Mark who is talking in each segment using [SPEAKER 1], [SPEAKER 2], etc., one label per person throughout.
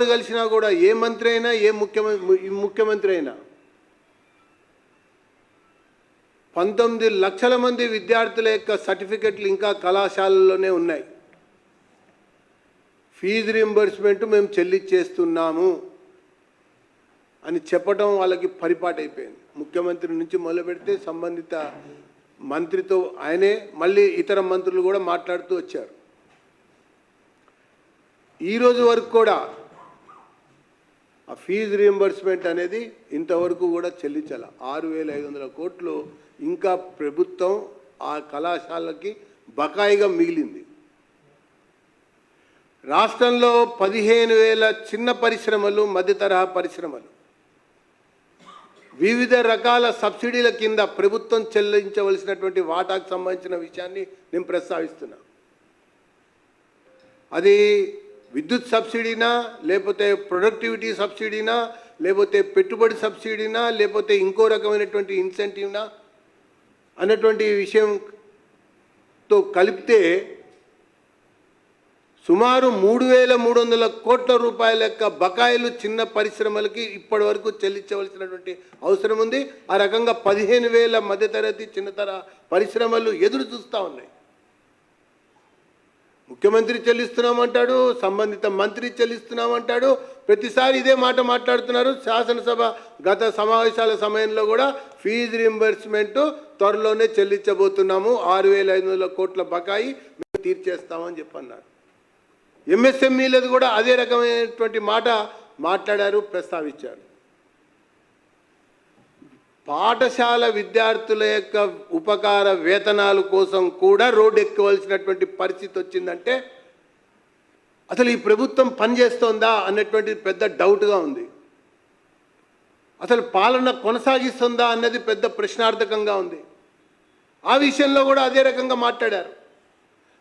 [SPEAKER 1] ఎవరు కలిసినా కూడా ఏ మంత్రి అయినా ఏ ముఖ్యమంత్రి ముఖ్యమంత్రి అయినా పంతొమ్మిది లక్షల మంది విద్యార్థుల యొక్క సర్టిఫికెట్లు ఇంకా కళాశాలలోనే ఉన్నాయి. ఫీజు రింబర్స్మెంట్ మేము చెల్లించేస్తున్నాము అని చెప్పడం వాళ్ళకి పరిపాటు అయిపోయింది ముఖ్యమంత్రి నుంచి మొదలు పెడితే సంబంధిత మంత్రితో ఆయనే మళ్ళీ ఇతర మంత్రులు కూడా మాట్లాడుతూ వచ్చారు. ఈ రోజు వరకు కూడా ఆ ఫీజు రియంబర్స్మెంట్ అనేది ఇంతవరకు కూడా చెల్లించాల. ఆరు వేల ఐదు వందల కోట్లు ఇంకా ప్రభుత్వం ఆ కళాశాలకి బకాయిగా మిగిలింది. రాష్ట్రంలో పదిహేను వేల చిన్న పరిశ్రమలు మధ్య తరహా పరిశ్రమలు. వివిధ రకాల సబ్సిడీల కింద ప్రభుత్వం చెల్లించవలసినటువంటి వాటాకు సంబంధించిన విషయాన్ని నేను ప్రస్తావిస్తున్నా. అది విద్యుత్ సబ్సిడీనా లేకపోతే ప్రొడక్టివిటీ సబ్సిడీనా లేకపోతే పెట్టుబడి సబ్సిడీనా లేకపోతే ఇంకో రకమైనటువంటి ఇన్సెంటివ్నా అన్నటువంటి విషయంతో కలిపితే సుమారు మూడు వేల మూడు వందల కోట్ల రూపాయల యొక్క బకాయిలు చిన్న పరిశ్రమలకి ఇప్పటి వరకు చెల్లించవలసినటువంటి అవసరం ఉంది. ఆ రకంగా పదిహేను వేల మధ్యతరగతి చిన్నతర పరిశ్రమలు ఎదురు చూస్తూ ఉన్నాయి. ముఖ్యమంత్రి చెల్లిస్తున్నామంటాడు సంబంధిత మంత్రి చెల్లిస్తున్నామంటాడు. ప్రతిసారి ఇదే మాట మాట్లాడుతున్నారు. శాసనసభ గత సమావేశాల సమయంలో కూడా ఫీజు రింబర్స్మెంట్ త్వరలోనే చెల్లించబోతున్నాము. ఆరు వేల ఐదు వందల కోట్ల బకాయి మేము తీర్చేస్తామని చెప్పన్నారు. ఎంఎస్ఎంఈలది కూడా అదే రకమైనటువంటి మాట మాట్లాడారు ప్రస్తావించారు. పాఠశాల విద్యార్థుల యొక్క ఉపకార వేతనాల కోసం కూడా రోడ్డు ఎక్కవలసినటువంటి పరిస్థితి వచ్చిందంటే అసలు ఈ ప్రభుత్వం పనిచేస్తోందా అన్నటువంటి పెద్ద డౌట్గా ఉంది. అసలు పాలన కొనసాగిస్తుందా అన్నది పెద్ద ప్రశ్నార్థకంగా ఉంది. ఆ విషయంలో కూడా అదే రకంగా మాట్లాడారు.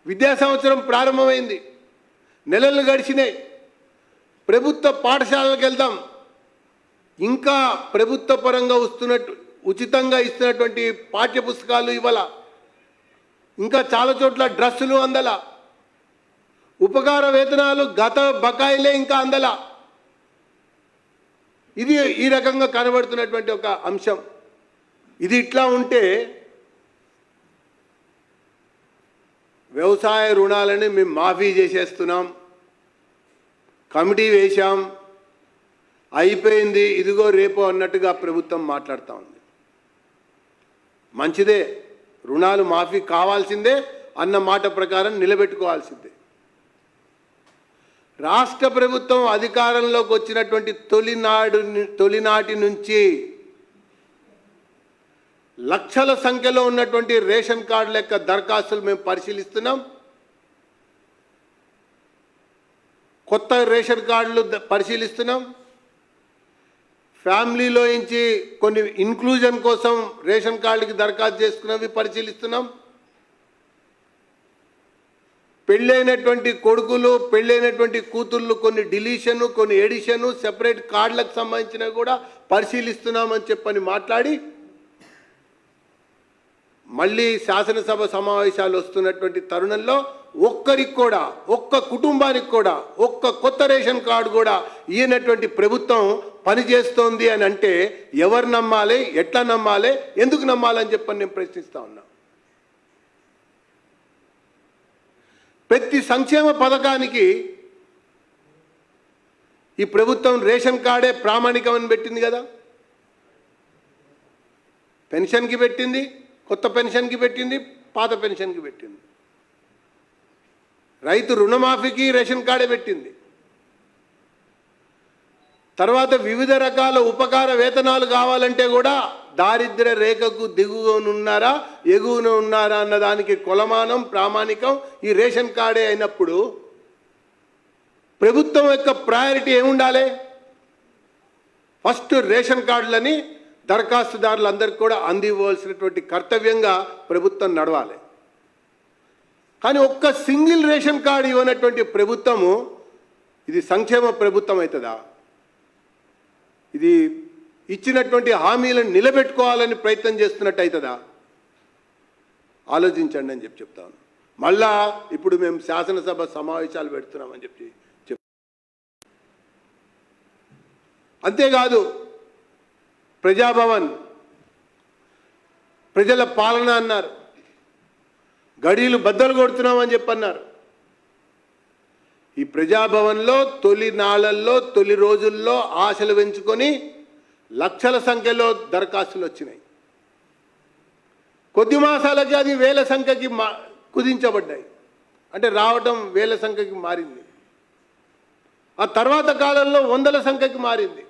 [SPEAKER 1] విద్యా సంవత్సరం ప్రారంభమైంది. నెలలు గడిచినాయి. ప్రభుత్వ పాఠశాలకు వెళ్దాం. ఇంకా ప్రభుత్వ పరంగా వస్తున్నట్టు ఉచితంగా ఇస్తున్నటువంటి పాఠ్య పుస్తకాలు ఇవ్వాల. ఇంకా చాలా చోట్ల డ్రస్సులు అందల. ఉపకార వేతనాలు గత బకాయిలే ఇంకా అందల. ఇది ఈ రకంగా కనబడుతున్నటువంటి ఒక అంశం. ఇది ఇట్లా ఉంటే వ్యవసాయ రుణాలని మేము మాఫీ చేసేస్తున్నాం. కమిటీ వేశాం. అయిపోయింది ఇదిగో రేపు అన్నట్టుగా ప్రభుత్వం మాట్లాడుతూ ఉంది. మంచిదే రుణాలు మాఫీ కావాల్సిందే అన్న మాట ప్రకారం నిలబెట్టుకోవాల్సిందే. రాష్ట్ర ప్రభుత్వం అధికారంలోకి వచ్చినటువంటి తొలినాడు తొలినాటి నుంచి లక్షల సంఖ్యలో ఉన్నటువంటి రేషన్ కార్డుల యొక్క దరఖాస్తులు మేము పరిశీలిస్తున్నాం. కొత్త రేషన్ కార్డులు పరిశీలిస్తున్నాం. ఫ్యామిలీలో నుంచి కొన్ని ఇన్క్లూజన్ కోసం రేషన్ కార్డుకి దరఖాస్తు చేసుకున్నవి పరిశీలిస్తున్నాం. పెళ్ళైనటువంటి కొడుకులు పెళ్ళైనటువంటి కూతుళ్ళు కొన్ని డిలీషను కొన్ని ఎడిషను సెపరేట్ కార్డులకు సంబంధించినవి కూడా పరిశీలిస్తున్నామని చెప్పని మాట్లాడి మళ్ళీ శాసనసభ సమావేశాలు వస్తున్నటువంటి తరుణంలో ఒక్కరికి కూడా ఒక్క కుటుంబానికి కూడా ఒక్క కొత్త రేషన్ కార్డు కూడా ఈయనటువంటి ప్రభుత్వం పనిచేస్తోంది అని అంటే ఎవరు నమ్మాలి ఎట్లా నమ్మాలి ఎందుకు నమ్మాలని చెప్పని నేను ప్రశ్నిస్తా ఉన్నా. ప్రతి సంక్షేమ పథకానికి ఈ ప్రభుత్వం రేషన్ కార్డే ప్రామాణికమని పెట్టింది కదా. పెన్షన్కి పెట్టింది కొత్త పెన్షన్కి పెట్టింది పాత పెన్షన్కి పెట్టింది. రైతు రుణమాఫీకి రేషన్ కార్డే పెట్టింది. తర్వాత వివిధ రకాల ఉపకార వేతనాలు కావాలంటే కూడా దారిద్ర రేఖకు దిగువనున్నారా ఎగువన ఉన్నారా అన్న దానికి కొలమానం ప్రామాణికం ఈ రేషన్ కార్డే అయినప్పుడు ప్రభుత్వం యొక్క ప్రయారిటీ ఏముండాలి? ఫస్ట్ రేషన్ కార్డులని దరఖాస్తుదారులందరికీ కూడా అందివ్వాల్సినటువంటి కర్తవ్యంగా ప్రభుత్వం నడవాలి. కానీ ఒక్క సింగిల్ రేషన్ కార్డు ఇవ్వనటువంటి ప్రభుత్వము ఇది సంక్షేమ ప్రభుత్వం అవుతుందా ఇది ఇచ్చినటువంటి హామీలను నిలబెట్టుకోవాలని ప్రయత్నం చేస్తున్నట్టు అవుతుందా ఆలోచించండి అని చెప్పి చెప్తాను మళ్ళా ఇప్పుడు మేము శాసనసభ సమావేశాలు పెడుతున్నామని చెప్పి చెప్ అంతేకాదు ప్రజాభవన్. ప్రజల పాలన అన్నారు. గడీలు బద్దలు కొడుతున్నామని చెప్పన్నారు. ఈ ప్రజాభవన్లో తొలి నాళల్లో తొలి రోజుల్లో ఆశలు పెంచుకొని లక్షల సంఖ్యలో దరఖాస్తులు వచ్చినాయి. కొద్ది మాసాలకి అది వేల సంఖ్యకి మా కుదించబడ్డాయి. అంటే రావటం వేల సంఖ్యకి మారింది. ఆ తర్వాత కాలంలో వందల సంఖ్యకి మారింది.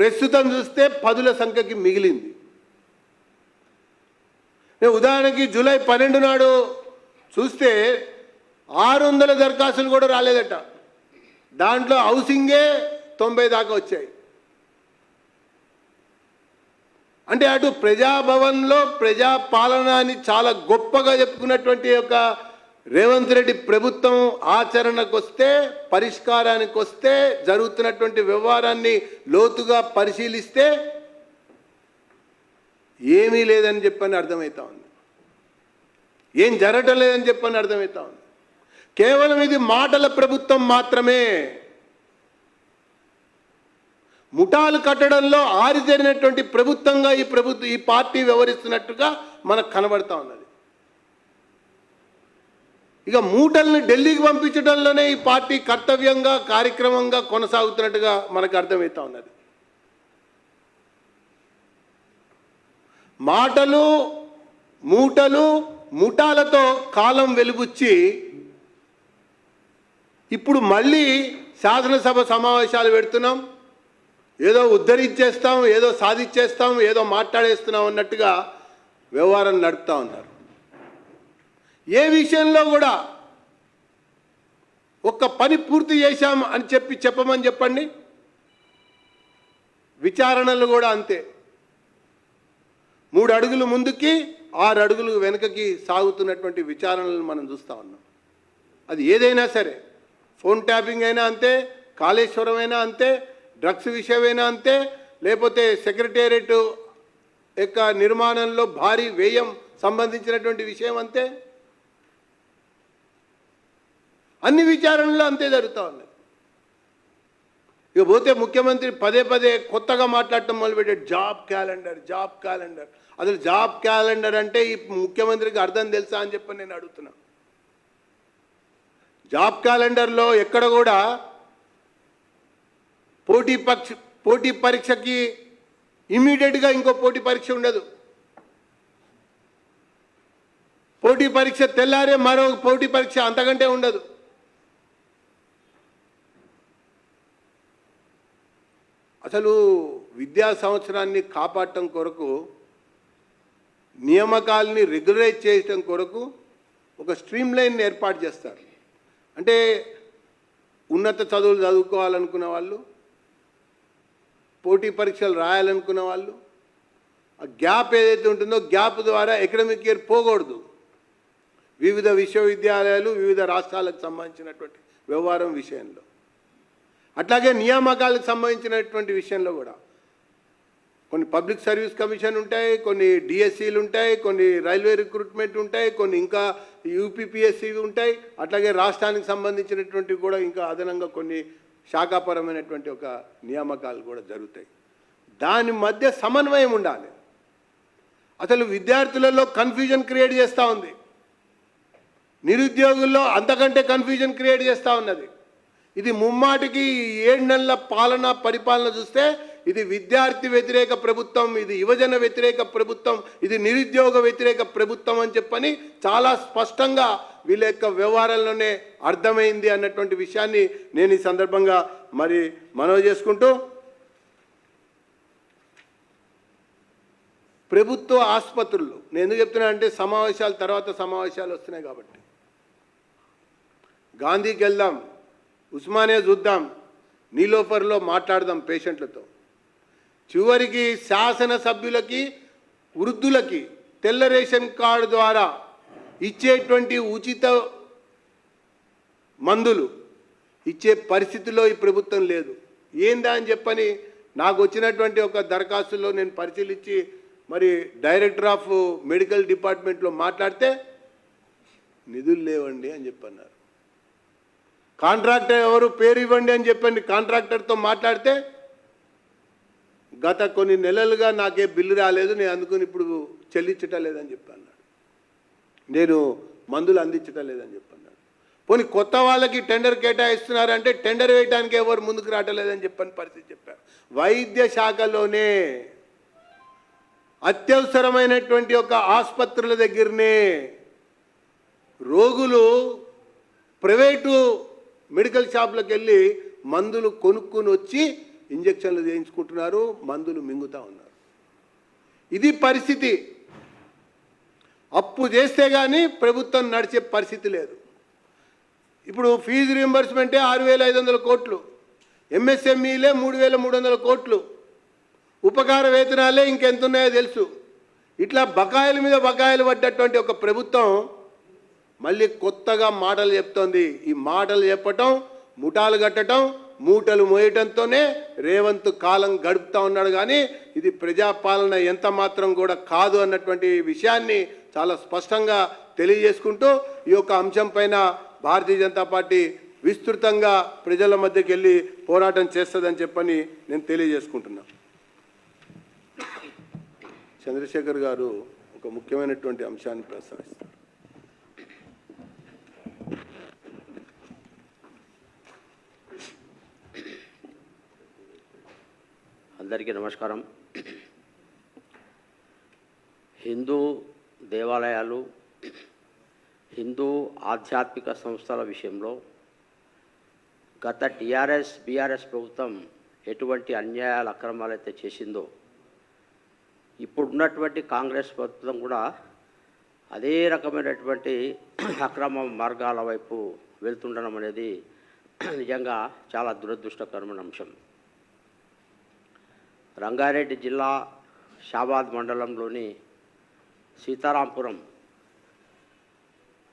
[SPEAKER 1] ప్రస్తుతం చూస్తే పదుల సంఖ్యకి మిగిలింది. నేను ఉదాహరణకి జూలై పన్నెండు నాడు చూస్తే ఆరు వందల దరఖాస్తులు కూడా రాలేదట. దాంట్లో హౌసింగే తొంభై దాకా వచ్చాయి. అంటే అటు ప్రజాభవన్లో ప్రజాపాలన అని చాలా గొప్పగా చెప్పుకున్నటువంటి యొక్క రేవంత్ రెడ్డి ప్రభుత్వం ఆచరణకు వస్తే పరిష్కారానికి వస్తే జరుగుతున్నటువంటి వ్యవహారాన్ని లోతుగా పరిశీలిస్తే ఏమీ లేదని చెప్పని అర్థమవుతా ఉంది. ఏం జరగటం లేదని చెప్పని అర్థమవుతా ఉంది. కేవలం ఇది మాటల ప్రభుత్వం మాత్రమే. ముఠాలు కట్టడంలో ఆరితేరినటువంటి ప్రభుత్వంగా ఈ ప్రభుత్వం ఈ పార్టీ వ్యవహరిస్తున్నట్టుగా మనకు కనబడతా ఉన్నది. ఇక మూటల్ని ఢిల్లీకి పంపించడంలోనే ఈ పార్టీ కర్తవ్యంగా కార్యక్రమంగా కొనసాగుతున్నట్టుగా మనకు అర్థమవుతా ఉన్నది. మాటలు మూటలు ముఠాలతో కాలం వెలుగుచ్చి ఇప్పుడు మళ్ళీ శాసనసభ సమావేశాలు పెడుతున్నాం. ఏదో ఉద్ధరించేస్తాం ఏదో సాధించేస్తాం ఏదో మాట్లాడేస్తున్నాం అన్నట్టుగా వ్యవహారం నడుపుతూ ఉన్నారు. ఏ విషయంలో కూడా ఒక్క పని పూర్తి చేశాం అని చెప్పి చెప్పమని చెప్పండి. విచారణలు కూడా అంతే. మూడు అడుగులు ముందుకి ఆరు అడుగులు వెనుకకి సాగుతున్నటువంటి విచారణలను మనం చూస్తూ ఉన్నాం. అది ఏదైనా సరే ఫోన్ ట్యాపింగ్ అయినా అంతే కాళేశ్వరం అయినా అంతే డ్రగ్స్ విషయమైనా అంతే లేకపోతే సెక్రటేరియట్ యొక్క నిర్మాణంలో భారీ వ్యయం సంబంధించినటువంటి విషయం అంతే. అన్ని విచారణలు అంతే జరుగుతూ ఉన్నాయి. ఇక పోతే ముఖ్యమంత్రి పదే పదే కొత్తగా మాట్లాడటం మొదలుపెట్టాడు జాబ్ క్యాలెండర్ జాబ్ క్యాలెండర్. అసలు జాబ్ క్యాలెండర్ అంటే ఈ ముఖ్యమంత్రికి అర్థం తెలుసా అని చెప్పి నేను అడుగుతున్నా. జాబ్ క్యాలెండర్లో ఎక్కడ కూడా పోటీ పక్ష పోటీ పరీక్షకి ఇమీడియట్గా ఇంకో పోటీ పరీక్ష ఉండదు. పోటీ పరీక్ష తెల్లారే మరో పోటీ పరీక్ష అంతకంటే ఉండదు. అసలు విద్యా సంవత్సరాన్ని కాపాడటం కొరకు నియామకాలని రెగ్యులరైజ్ చేయటం కొరకు ఒక స్ట్రీమ్ లైన్ ఏర్పాటు చేస్తారు. అంటే ఉన్నత చదువులు చదువుకోవాలనుకున్న వాళ్ళు పోటీ పరీక్షలు రాయాలనుకున్న వాళ్ళు ఆ గ్యాప్ ఏదైతే ఉంటుందో గ్యాప్ ద్వారా ఎకడమిక్ ఇయర్ పోకూడదు. వివిధ విశ్వవిద్యాలయాలు వివిధ రాష్ట్రాలకు సంబంధించినటువంటి వ్యవహారం విషయంలో. అట్లాగే నియామకాలకు సంబంధించినటువంటి విషయంలో కూడా. కొన్ని పబ్లిక్ సర్వీస్ కమిషన్ ఉంటాయి కొన్ని డిఎస్సీలు ఉంటాయి కొన్ని రైల్వే రిక్రూట్మెంట్ ఉంటాయి కొన్ని ఇంకా యూపీపీఎస్సీ ఉంటాయి. అట్లాగే రాష్ట్రానికి సంబంధించినటువంటి కూడా ఇంకా అదనంగా కొన్ని శాఖాపరమైనటువంటి ఒక నియామకాలు కూడా జరుగుతాయి. దాని మధ్య సమన్వయం ఉండాలి. అసలు విద్యార్థులలో కన్ఫ్యూజన్ క్రియేట్ చేస్తూ ఉంది. నిరుద్యోగుల్లో అంతకంటే కన్ఫ్యూజన్ క్రియేట్ చేస్తూ ఉన్నది. ఇది ముమ్మాటికి ఈ ఏడు నెలల పాలన పరిపాలన చూస్తే ఇది విద్యార్థి వ్యతిరేక ప్రభుత్వం ఇది యువజన వ్యతిరేక ప్రభుత్వం ఇది నిరుద్యోగ వ్యతిరేక ప్రభుత్వం అని చెప్పని చాలా స్పష్టంగా వీళ్ళ యొక్క వ్యవహారంలోనే అర్థమైంది అన్నటువంటి విషయాన్ని నేను ఈ సందర్భంగా మరి మనవి చేసుకుంటూ ప్రభుత్వ ఆసుపత్రులు నేను ఎందుకు చెప్తున్నా అంటే సమావేశాలు తర్వాత సమావేశాలు వస్తున్నాయి కాబట్టి. గాంధీకి వెళ్దాం. ఉస్మానియా చూద్దాం నీలోఫర్లో మాట్లాడదాం పేషెంట్లతో. చివరికి శాసనసభ్యులకి వృద్ధులకి తెల్ల రేషన్ కార్డు ద్వారా ఇచ్చేటువంటి ఉచిత మందులు ఇచ్చే పరిస్థితిలో ఈ ప్రభుత్వం లేదు. ఏందా అని చెప్పని నాకు వచ్చినటువంటి ఒక దరఖాస్తులో నేను పరిశీలించి మరి డైరెక్టర్ ఆఫ్ మెడికల్ డిపార్ట్మెంట్లో మాట్లాడితే నిధులు లేవండి అని చెప్పన్నారు. కాంట్రాక్టర్ ఎవరు పేరు ఇవ్వండి అని చెప్పండి కాంట్రాక్టర్తో మాట్లాడితే గత కొన్ని నెలలుగా నాకే బిల్లు రాలేదు నేను అందుకుని ఇప్పుడు చెల్లించటం లేదని చెప్పి అన్నాడు నేను మందులు అందించటం లేదని చెప్పి అన్నాడు పోనీ కొత్త వాళ్ళకి టెండర్ కేటాయిస్తున్నారంటే టెండర్ వేయడానికి ఎవరు ముందుకు రావట్లేదని చెప్పని పరిస్థితి చెప్పారు. వైద్య శాఖలోనే అత్యవసరమైనటువంటి ఒక ఆసుపత్రుల దగ్గరనే రోగులు ప్రైవేటు మెడికల్ షాప్లకు వెళ్ళి మందులు కొనుక్కొని వచ్చి ఇంజక్షన్లు చేయించుకుంటున్నారు మందులు మింగుతూ ఉన్నారు. ఇది పరిస్థితి. అప్పు చేస్తే కానీ ప్రభుత్వం నడిచే పరిస్థితి లేదు. ఇప్పుడు ఫీజు రీంబర్స్మెంటే ఆరు వేల ఐదు వందల కోట్లు ఎంఎస్ఎంఈలే మూడు వేల మూడు వందల కోట్లు ఉపకార వేతనాలే ఇంకెంత ఉన్నాయో తెలుసు. ఇట్లా బకాయిల మీద బకాయిలు పడ్డటువంటి ఒక ప్రభుత్వం మళ్ళీ కొత్తగా మాటలు చెప్తోంది. ఈ మాటలు చెప్పటం ముఠాలు కట్టడం మూటలు మోయటంతోనే రేవంత్ కాలం గడుపుతా ఉన్నాడు కానీ ఇది ప్రజాపాలన ఎంత మాత్రం కూడా కాదు అన్నటువంటి విషయాన్ని చాలా స్పష్టంగా తెలియజేసుకుంటూ ఈ యొక్క అంశం పైన భారతీయ జనతా పార్టీ విస్తృతంగా ప్రజల మధ్యకి వెళ్ళి పోరాటం చేస్తుందని చెప్పని నేను తెలియజేసుకుంటున్నా. చంద్రశేఖర్ గారు ఒక ముఖ్యమైనటువంటి అంశాన్ని ప్రస్తావిస్తారు.
[SPEAKER 2] అందరికీ నమస్కారం. హిందూ దేవాలయాలు హిందూ ఆధ్యాత్మిక సంస్థల విషయంలో గత టీఆర్ఎస్ బీఆర్ఎస్ ప్రభుత్వం ఎటువంటి అన్యాయాల అక్రమాలు అయితే చేసిందో ఇప్పుడున్నటువంటి కాంగ్రెస్ ప్రభుత్వం కూడా అదే రకమైనటువంటి అక్రమ మార్గాల వైపు వెళ్తుండడం అనేది నిజంగా చాలా దురదృష్టకరమైన అంశం. రంగారెడ్డి జిల్లా షాబాద్ మండలంలోని సీతారాంపురం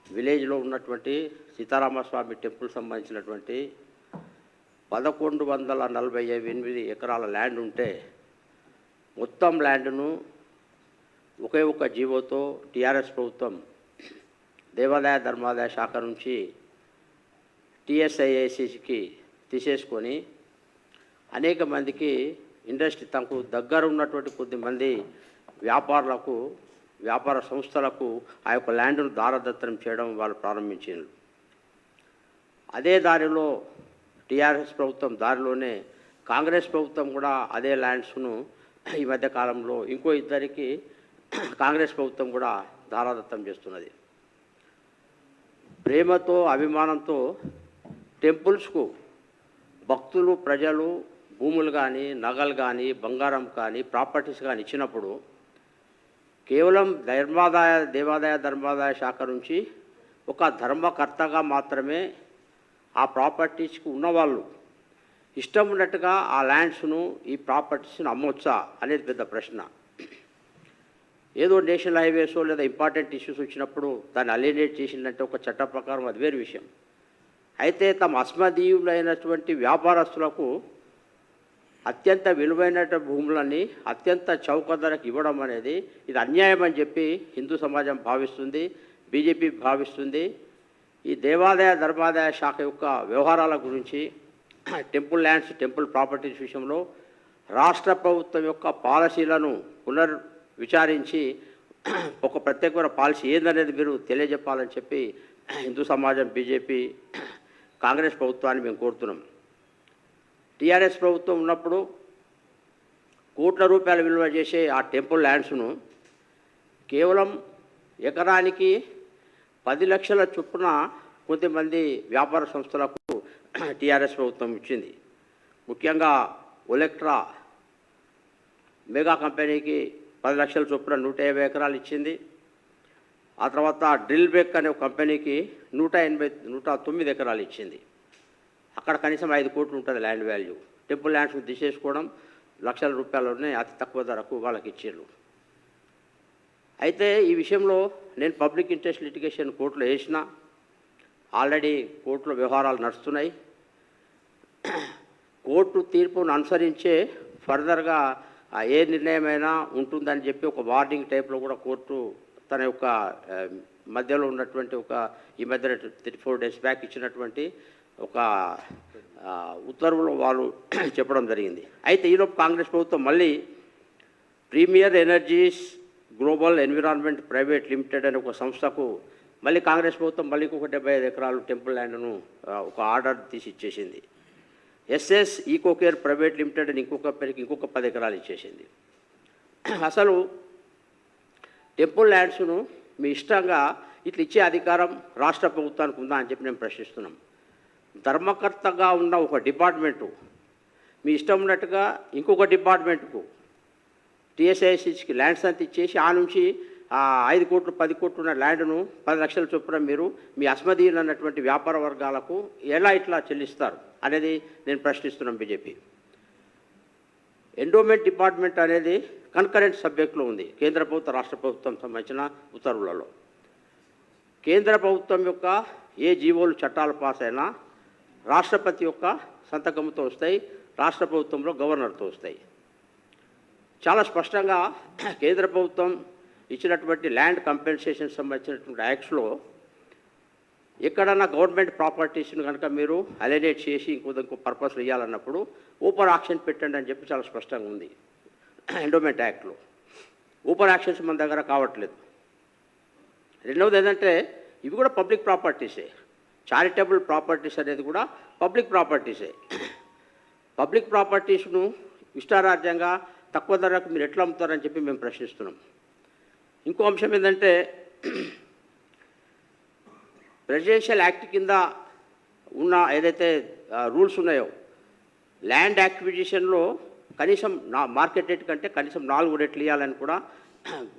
[SPEAKER 2] విలేజ్లో ఉన్నటువంటి సీతారామస్వామి టెంపుల్ సంబంధించినటువంటి పదకొండు వందల నలభై ఎనిమిది ఎకరాల ల్యాండ్ ఉంటే మొత్తం ల్యాండ్ను ఒకే ఒక్క జీవోతో టీఆర్ఎస్ ప్రభుత్వం దేవాదాయ ధర్మాదాయ శాఖ నుంచి టీఎస్ఐఏసీకి తీసేసుకొని అనేక మందికి ఇండస్ట్రీ తనకు దగ్గర ఉన్నటువంటి కొద్దిమంది వ్యాపారులకు వ్యాపార సంస్థలకు ఆ యొక్క ల్యాండ్ను దారదత్తనం చేయడం వాళ్ళు ప్రారంభించారు అదే దారిలో టీఆర్ఎస్ ప్రభుత్వం దారిలోనే కాంగ్రెస్ ప్రభుత్వం కూడా అదే ల్యాండ్స్ను ఈ మధ్య కాలంలో ఇంకో ఇద్దరికి కాంగ్రెస్ ప్రభుత్వం కూడా దారాదత్తం చేస్తున్నది. ప్రేమతో అభిమానంతో టెంపుల్స్కు భక్తులు ప్రజలు భూములు కానీ నగలు కానీ బంగారం కానీ ప్రాపర్టీస్ కానీ ఇచ్చినప్పుడు కేవలం ధర్మాదాయ దేవాదాయ ధర్మాదాయ శాఖ నుంచి ఒక ధర్మకర్తగా మాత్రమే ఆ ప్రాపర్టీస్కి ఉన్నవాళ్ళు ఇష్టం ఉన్నట్టుగా ఆ ల్యాండ్స్ను ఈ ప్రాపర్టీస్ను అమ్మొచ్చా అనేది పెద్ద ప్రశ్న. ఏదో నేషనల్ హైవేస్ లేదా ఇంపార్టెంట్ ఇష్యూస్ వచ్చినప్పుడు దాన్ని అలినేట్ చేసిందంటే ఒక చట్ట ప్రకారం అది వేరు విషయం. అయితే తమ అస్మదీయులైనటువంటి వ్యాపారస్తులకు అత్యంత విలువైన భూములని అత్యంత చౌక ధరకు ఇవ్వడం అనేది ఇది అన్యాయం అని చెప్పి హిందూ సమాజం భావిస్తుంది బీజేపీ భావిస్తుంది. ఈ దేవాదాయ ధర్మాదాయ శాఖ యొక్క వ్యవహారాల గురించి టెంపుల్ ల్యాండ్స్ టెంపుల్ ప్రాపర్టీస్ విషయంలో రాష్ట్ర ప్రభుత్వం యొక్క పాలసీలను పునర్ విచారించి ఒక ప్రత్యేకమైన పాలసీ ఏందనేది మీరు తెలియజెప్పాలని చెప్పి హిందూ సమాజం బీజేపీ కాంగ్రెస్ ప్రభుత్వాన్ని మేము కోరుతున్నాం. టీఆర్ఎస్ ప్రభుత్వం ఉన్నప్పుడు కోట్ల రూపాయల విలువ చేసే ఆ టెంపుల్ ల్యాండ్స్ను కేవలం ఎకరానికి పది లక్షల చొప్పున కొంతమంది వ్యాపార సంస్థలకు టీఆర్ఎస్ ప్రభుత్వం ఇచ్చింది. ముఖ్యంగా ఒలెక్ట్రా మెగా కంపెనీకి పది లక్షల చొప్పున నూట యాభై ఎకరాలు ఇచ్చింది. ఆ తర్వాత డ్రిల్ బెక్ అనే కంపెనీకి నూట ఎనభై నూట తొమ్మిది ఎకరాలు ఇచ్చింది. అక్కడ కనీసం ఐదు కోట్లు ఉంటుంది ల్యాండ్ వాల్యూ. టెంపుల్ ల్యాండ్స్ తీసేసుకోవడం లక్షల రూపాయలనే అతి తక్కువ ధరకు వాళ్ళకి ఇచ్చారు అయితే ఈ విషయంలో నేను పబ్లిక్ ఇంట్రెస్ట్ లిటిగేషన్ కోర్టులో వేసిన ఆల్రెడీ కోర్టులో వ్యవహారాలు నడుస్తున్నాయి. కోర్టు తీర్పును అనుసరించే ఫర్దర్గా ఏ నిర్ణయమైనా ఉంటుందని చెప్పి ఒక వార్నింగ్ టైప్లో కూడా కోర్టు తన యొక్క మధ్యలో ఉన్నటువంటి ఒక ఈ మధ్య త్రీ ఫోర్ డేస్ బ్యాక్ ఇచ్చినటువంటి ఒక ఉత్తర్వులు వాళ్ళు చెప్పడం జరిగింది. అయితే ఈరోజు కాంగ్రెస్ ప్రభుత్వం మళ్ళీ Premier Energies Global Environment private limited అనే ఒక సంస్థకు మళ్ళీ కాంగ్రెస్ ప్రభుత్వం మళ్ళీ ఒక డెబ్బై ఐదు ఎకరాలు టెంపుల్ ల్యాండ్ను ఒక ఆర్డర్ తీసి ఇచ్చేసింది. SS Eco Care private limited అని ఇంకొక పేరుకి ఇంకొక పది ఎకరాలు ఇచ్చేసింది. అసలు టెంపుల్ ల్యాండ్స్ను మీ ఇష్టంగా ఇట్లా ఇచ్చే అధికారం రాష్ట్ర ప్రభుత్వానికి ఉందా అని చెప్పి మేము ప్రశ్నిస్తున్నాం. ధర్మకర్తగా ఉన్న ఒక డిపార్ట్మెంటు. మీ ఇష్టం ఉన్నట్టుగా ఇంకొక డిపార్ట్మెంట్కు టీఎస్ఐసికి ల్యాండ్స్ అంతా ఇచ్చేసి ఆ నుంచి ఆ ఐదు కోట్లు పది కోట్లు ఉన్న ల్యాండ్ను పది లక్షల చొప్పున మీరు మీ అస్మదీయులు అన్నటువంటి వ్యాపార వర్గాలకు ఎలా ఇట్లా చెల్లిస్తారు అనేది నేను ప్రశ్నిస్తున్నాం బీజేపీ. ఎండోమెంట్ డిపార్ట్మెంట్ అనేది కన్కరెంట్ సబ్జెక్టులో ఉంది కేంద్ర ప్రభుత్వ రాష్ట్ర ప్రభుత్వం సంబంధించిన ఉత్తర్వులలో. కేంద్ర ప్రభుత్వం యొక్క ఏ జీవోలు చట్టాలు పాస్ అయినా రాష్ట్రపతి యొక్క సంతకంతో వస్తాయి రాష్ట్ర ప్రభుత్వంలో గవర్నర్తో వస్తాయి. చాలా స్పష్టంగా కేంద్ర ప్రభుత్వం ఇచ్చినటువంటి ల్యాండ్ కంపెన్సేషన్ సంబంధించినటువంటి యాక్ట్స్లో ఎక్కడన్నా గవర్నమెంట్ ప్రాపర్టీస్ని కనుక మీరు అలైనేట్ చేసి ఇంకో ఇంకో పర్పస్లు ఇవ్వాలన్నప్పుడు ఓపెన్ ఆక్షన్ పెట్టండి అని చెప్పి చాలా స్పష్టంగా ఉంది ఎండోమెంట్ యాక్ట్లో. ఓపెన్ యాక్షన్స్ మన దగ్గర కావట్లేదు. రెండవది ఏంటంటే ఇవి కూడా పబ్లిక్ ప్రాపర్టీసే. చారిటబుల్ ప్రాపర్టీస్ అనేది కూడా పబ్లిక్ ప్రాపర్టీసే పబ్లిక్ ప్రాపర్టీస్ను ఇష్టారాజ్యంగా తక్కువ ధరకు మీరు ఎట్లా అమ్ముతారని చెప్పి మేము ప్రశ్నిస్తున్నాం. ఇంకో అంశం ఏంటంటే ప్రెసిడెన్షియల్ యాక్ట్ కింద ఉన్న ఏదైతే రూల్స్ ఉన్నాయో ల్యాండ్ యాక్విజిషన్లో కనీసం నా మార్కెట్ రేట్ కంటే కనీసం నాలుగు రేట్లు ఇవ్వాలని కూడా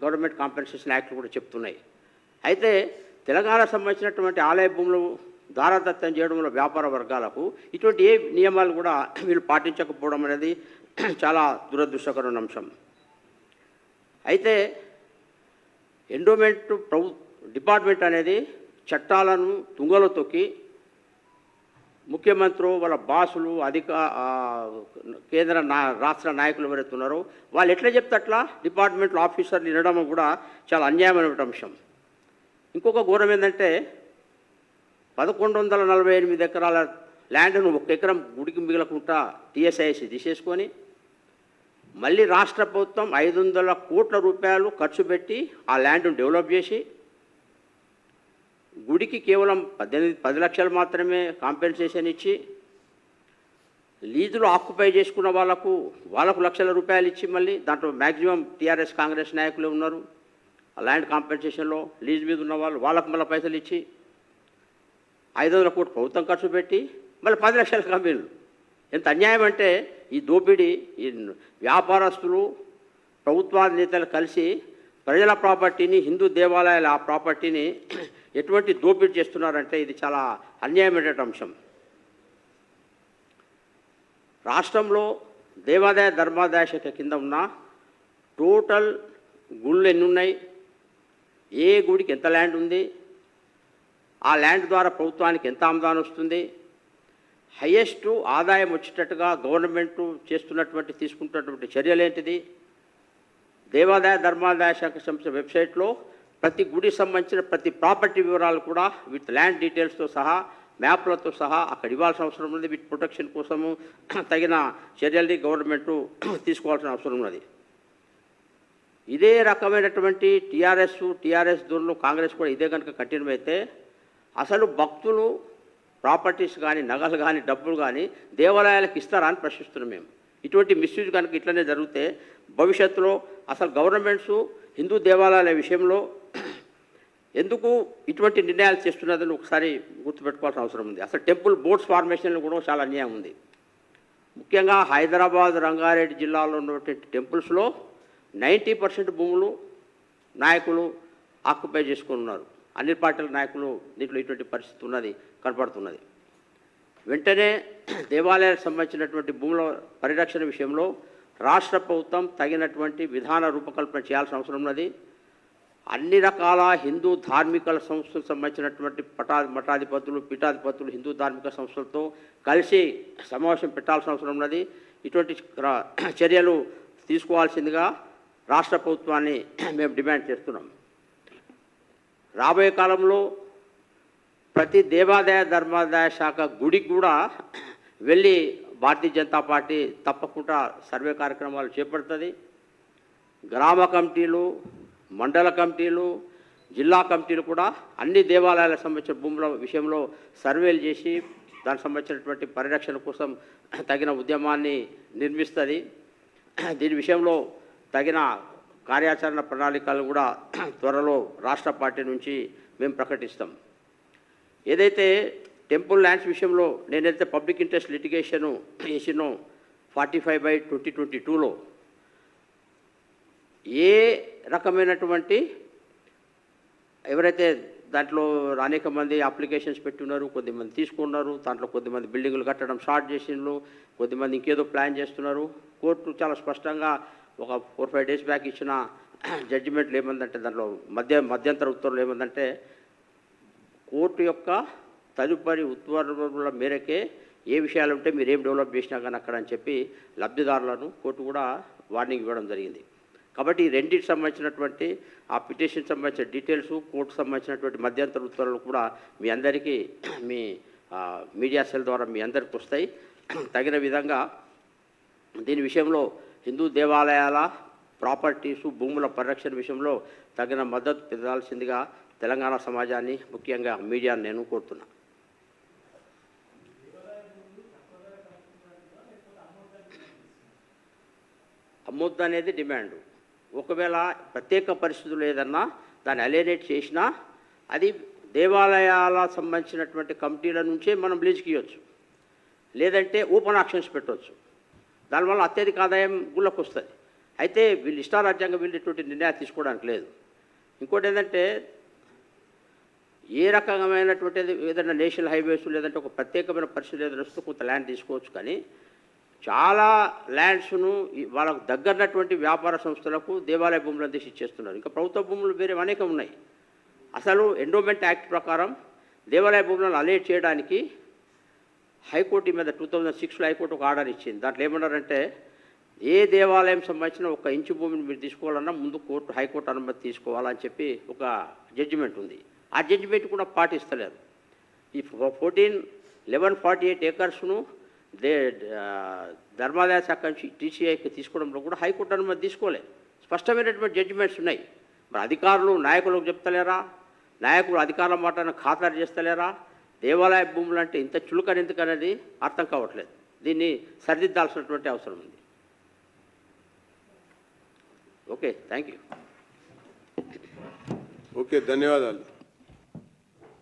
[SPEAKER 2] గవర్నమెంట్ కాంపెన్సేషన్ యాక్ట్ కూడా చెప్తున్నాయి. అయితే తెలంగాణ సంబంధించినటువంటి ఆలయ భూములు దారాదత్తం చేయడంలో వ్యాపార వర్గాలకు ఇటువంటి ఏ నియమాలు కూడా వీళ్ళు పాటించకపోవడం అనేది చాలా దురదృష్టకరమైన అంశం. అయితే ఎండోమెంట్ ప్రభు డిపార్ట్మెంట్ అనేది చట్టాలను తుంగలో తొక్కి ముఖ్యమంత్రులు వాళ్ళ బాసులు అధిక కేంద్ర నా రాష్ట్ర నాయకులు ఎవరైతే ఉన్నారో వాళ్ళు ఎట్లా చెప్తే అట్లా డిపార్ట్మెంట్లో ఆఫీసర్లు వినడం కూడా చాలా అన్యాయమైన అంశం. ఇంకొక ఘోరం ఏంటంటే పదకొండు వందల నలభై ఎనిమిది ఎకరాల ల్యాండ్ను ఒక ఎకరం గుడికి మిగలకుండా టీఎస్ఐసి తీసేసుకొని మళ్ళీ రాష్ట్ర ప్రభుత్వం ఐదు వందల కోట్ల రూపాయలు ఖర్చు పెట్టి ఆ ల్యాండ్ను డెవలప్ చేసి గుడికి కేవలం పద్దెనిమిది పది లక్షలు మాత్రమే కాంపెన్సేషన్ ఇచ్చి లీజులు ఆక్యుపై చేసుకున్న వాళ్ళకు వాళ్ళకు లక్షల రూపాయలు ఇచ్చి మళ్ళీ దాంట్లో మ్యాక్సిమం టీఆర్ఎస్ కాంగ్రెస్ నాయకులే ఉన్నారు. ఆ ల్యాండ్ కాంపెన్సేషన్లో లీజ్ మీద ఉన్న వాళ్ళు వాళ్ళకు మళ్ళీ పైసలు ఇచ్చి ఐదు వందల కోట్లు ప్రభుత్వం ఖర్చు పెట్టి మళ్ళీ పది లక్షల కంపెనీలు. ఎంత అన్యాయం అంటే ఈ దోపిడీ ఈ వ్యాపారస్తులు ప్రభుత్వాధినేతలు కలిసి ప్రజల ప్రాపర్టీని హిందూ దేవాలయాల ఆ ప్రాపర్టీని ఎటువంటి దోపిడీ చేస్తున్నారంటే ఇది చాలా అన్యాయమైన అంశం. రాష్ట్రంలో దేవాదాయ ధర్మాదాయ శాఖ కింద ఉన్న టోటల్ గుళ్ళు ఎన్ని ఉన్నాయి ఏ గుడికి ఎంత ల్యాండ్ ఉంది? ఆ ల్యాండ్ ద్వారా ప్రభుత్వానికి ఎంత ఆమదానం వస్తుంది? హయ్యెస్ట్ ఆదాయం వచ్చేటట్టుగా గవర్నమెంట్ చేస్తున్నటువంటి తీసుకుంటున్నటువంటి చర్యలు ఏంటిది? దేవాదాయ ధర్మాదాయ శాఖ సంస్థ వెబ్సైట్లో ప్రతి గుడి సంబంధించిన ప్రతి ప్రాపర్టీ వివరాలు కూడా విత్ ల్యాండ్ డీటెయిల్స్తో సహా మ్యాప్లతో సహా అక్కడ ఇవ్వాల్సిన అవసరం ఉంది వీటి ప్రొటెక్షన్ కోసము తగిన చర్యల్ని గవర్నమెంట్ తీసుకోవాల్సిన అవసరం ఉన్నది. ఇదే రకమైనటువంటి టీఆర్ఎస్ టీఆర్ఎస్ దూరంలో కాంగ్రెస్ కూడా ఇదే కనుక కంటిన్యూ అయితే అసలు భక్తులు ప్రాపర్టీస్ కానీ నగలు కానీ డబ్బులు కానీ దేవాలయాలకు ఇస్తారా అని ప్రశ్నిస్తున్నాం మేము. ఇటువంటి మిస్యూజ్ కనుక ఇట్లనే జరిగితే భవిష్యత్తులో అసలు గవర్నమెంట్స్ హిందూ దేవాలయాల విషయంలో ఎందుకు ఇటువంటి నిర్ణయాలు చేస్తున్నదని ఒకసారి గుర్తుపెట్టుకోవాల్సిన అవసరం ఉంది. అసలు టెంపుల్ బోర్డ్స్ ఫార్మేషన్లో కూడా చాలా అన్యాయం ఉంది. ముఖ్యంగా హైదరాబాద్ రంగారెడ్డి జిల్లాలో ఉన్నటువంటి టెంపుల్స్లో నైంటీ పర్సెంట్ భూములు నాయకులు ఆక్యుపై చేసుకుని ఉన్నారు. అన్ని పార్టీల నాయకులు దీంట్లో ఇటువంటి పరిస్థితి ఉన్నది కనపడుతున్నది. వెంటనే దేవాలయాలకు సంబంధించినటువంటి భూముల పరిరక్షణ విషయంలో రాష్ట్ర ప్రభుత్వం తగినటువంటి విధాన రూపకల్పన చేయాల్సిన అవసరం ఉన్నది. అన్ని రకాల హిందూ ధార్మిక సంస్థలకు సంబంధించినటువంటి పటా మఠాధిపతులు పీఠాధిపతులు హిందూ ధార్మిక సంస్థలతో కలిసి సమావేశం పెట్టాల్సిన అవసరం ఉన్నది. ఇటువంటి చర్యలు తీసుకోవాల్సిందిగా రాష్ట్ర ప్రభుత్వాన్ని మేము డిమాండ్ చేస్తున్నాం. రాబోయే కాలంలో ప్రతి దేవాదాయ ధర్మాదాయ శాఖ గుడికి కూడా వెళ్ళి భారతీయ జనతా పార్టీ తప్పకుండా సర్వే కార్యక్రమాలు చేపడుతుంది. గ్రామ కమిటీలు మండల కమిటీలు జిల్లా కమిటీలు కూడా అన్ని దేవాలయాలకు సంబంధించిన భూముల విషయంలో సర్వేలు చేసి దానికి సంబంధించినటువంటి పరిరక్షణ కోసం తగిన ఉద్యమాన్ని నిర్మిస్తుంది. దీని విషయంలో తగిన కార్యాచరణ ప్రణాళికలు కూడా త్వరలో రాష్ట్ర పార్టీ నుంచి మేము ప్రకటిస్తాం. ఏదైతే టెంపుల్ ల్యాండ్స్ విషయంలో నేనైతే public interest litigation చేసినో forty five by twenty twenty టూలో ఏ రకమైనటువంటి ఎవరైతే దాంట్లో అనేక మంది అప్లికేషన్స్ పెట్టున్నారు కొద్దిమంది తీసుకున్నారు దాంట్లో కొద్దిమంది బిల్డింగులు కట్టడం స్టార్ట్ చేసిండ్రు కొద్దిమంది ఇంకేదో ప్లాన్ చేస్తున్నారు. కోర్టు చాలా స్పష్టంగా ఒక ఫోర్ ఫైవ్ డేస్ బ్యాక్ ఇచ్చిన జడ్జిమెంట్లు ఏమందంటే దాంట్లో మధ్య మధ్యంతర ఉత్తర్వులు ఏమందంటే కోర్టు యొక్క తదుపరి ఉత్తర్వుల మేరకే ఏ విషయాలు ఉంటే మీరు ఏం డెవలప్ చేసినా కానీ అక్కడ అని చెప్పి లబ్ధిదారులను కోర్టు కూడా వార్నింగ్ ఇవ్వడం జరిగింది. కాబట్టి ఈ రెండింటికి సంబంధించినటువంటి ఆ పిటిషన్ సంబంధించిన డీటెయిల్స్ కోర్టు సంబంధించినటువంటి మధ్యంతర ఉత్తర్వులు కూడా మీ అందరికీ మీ మీడియా సెల్ ద్వారా మీ అందరికి వస్తాయి. తగిన విధంగా దీని విషయంలో హిందూ దేవాలయాల ప్రాపర్టీసు భూముల పరిరక్షణ విషయంలో తగిన మద్దతు పెరగాల్సిందిగా తెలంగాణ సమాజాన్ని ముఖ్యంగా మీడియాను నేను కోరుతున్నా. అమ్మొద్దు అనేది డిమాండ్. ఒకవేళ ప్రత్యేక పరిస్థితులు ఏదన్నా దాన్ని అలేనేట్ చేసినా అది దేవాలయాల సంబంధించినటువంటి కమిటీల నుంచే మనం లీజ్కి ఇవ్వచ్చు లేదంటే ఓపెన్ ఆక్షన్స్ పెట్టవచ్చు దానివల్ల అత్యధిక ఆదాయం గుళ్ళకు వస్తుంది. అయితే వీళ్ళు ఇష్టారాజ్యంగా వీళ్ళు ఇటువంటి నిర్ణయాలు తీసుకోవడానికి లేదు. ఇంకోటి ఏంటంటే ఏ రకమైనటువంటి ఏదైనా నేషనల్ హైవేస్ లేదంటే ఒక ప్రత్యేకమైన పరిస్థితి ఏదైనా వస్తే కొంత ల్యాండ్ తీసుకోవచ్చు. కానీ చాలా ల్యాండ్స్ను వాళ్ళకు దగ్గరనటువంటి వ్యాపార సంస్థలకు దేవాలయ భూములను తీసి ఇచ్చేస్తున్నారు. ఇంకా ప్రభుత్వ భూములు వేరే అనేకం ఉన్నాయి. అసలు ఎండోమెంట్ యాక్ట్ ప్రకారం దేవాలయ భూములను అలేట్ చేయడానికి హైకోర్టు మీద టూ థౌజండ్ సిక్స్లో హైకోర్టు ఒక ఆర్డర్ ఇచ్చింది. దాంట్లో ఏమన్నారంటే ఏ దేవాలయం సంబంధించిన ఒక ఇంచు భూమిని మీరు తీసుకోవాలన్నా ముందు కోర్టు హైకోర్టు అనుమతి తీసుకోవాలని చెప్పి ఒక జడ్జిమెంట్ ఉంది. ఆ జడ్జిమెంట్ కూడా పాటిస్తలేదు. ఈ ఫోర్టీన్ లెవెన్ ఫార్టీ ఎయిట్ ఏకర్స్ను దే ధర్మాదాయ శాఖ నుంచి టీసీఐకి తీసుకోవడంలో కూడా హైకోర్టు అనుమతి తీసుకోలే. స్పష్టమైనటువంటి జడ్జిమెంట్స్ ఉన్నాయి. మరి అధికారులు నాయకులకు చెప్తలేరా? నాయకులు అధికారుల మాటను ఖాతరు చేస్తలేరా? దేవాలయ భూములు అంటే ఇంత చులుకని ఎందుకనేది అర్థం కావట్లేదు. దీన్ని సరిదిద్దాల్సినటువంటి అవసరం ఉంది. ఓకే థ్యాంక్ యూ
[SPEAKER 1] ఓకే ధన్యవాదాలు.